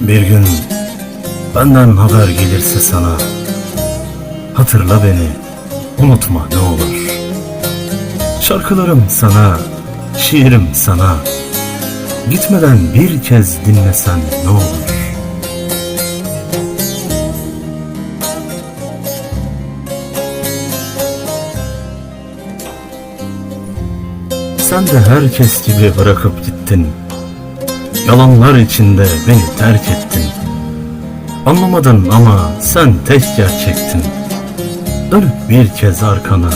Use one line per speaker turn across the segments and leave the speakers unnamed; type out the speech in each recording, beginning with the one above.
Bir gün benden haber gelirse sana Hatırla beni, unutma ne olur. Şarkılarım sana, şiirim sana Gitmeden bir kez dinlesen ne olur. Sen de herkes gibi bırakıp gittin Yalanlar içinde beni terk ettin. Anlamadın ama sen tek gerçektin. Dönüp bir kez arkana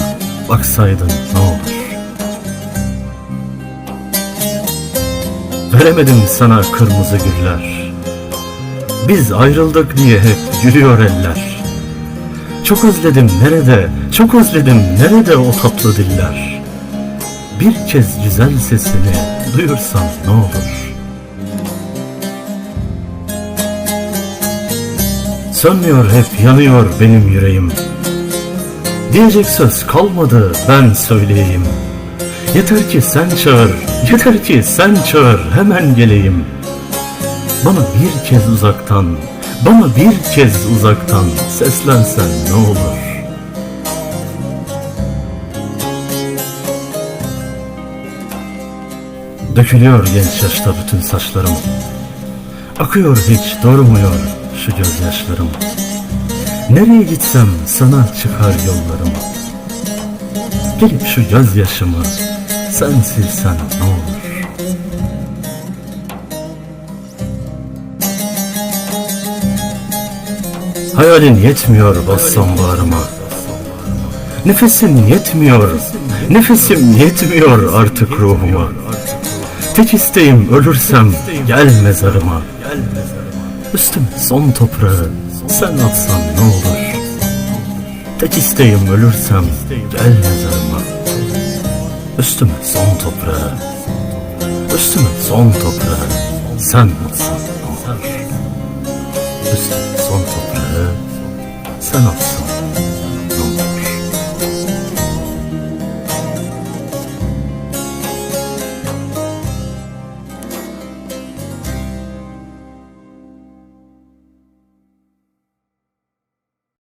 baksaydın ne olur? Veremedim sana kırmızı güller. Biz ayrıldık diye hep gülüyor eller. Çok özledim nerede, çok özledim nerede o tatlı diller? Bir kez güzel sesini duyursan ne olur Sönmüyor hep yanıyor benim yüreğim. Diyecek söz kalmadı ben söyleyeyim. Yeter ki sen çağır, yeter ki sen çağır hemen geleyim. Bana bir kez uzaktan, bana bir kez uzaktan seslensen ne olur? Dökülüyor genç yaşta bütün saçlarım. Akıyor hiç durmuyor şu gözyaşlarım Nereye gitsem sana çıkar yollarım Gelip şu gözyaşımı sen silsen ne olur? Hayalin yetmiyor bassam bağrıma Nefesin yetmiyor. Nefesim yetmiyor artık ruhuma. Tek isteğim ölürsem gel mezarıma Üstüm son toprağı. Sen atsan ne olur? Tek isteğim ölürsem gel mezarıma. Üstüme son toprağı. Üstüme son toprağı. Sen atsan ne olur? Üstüme son toprağı. Sen atsan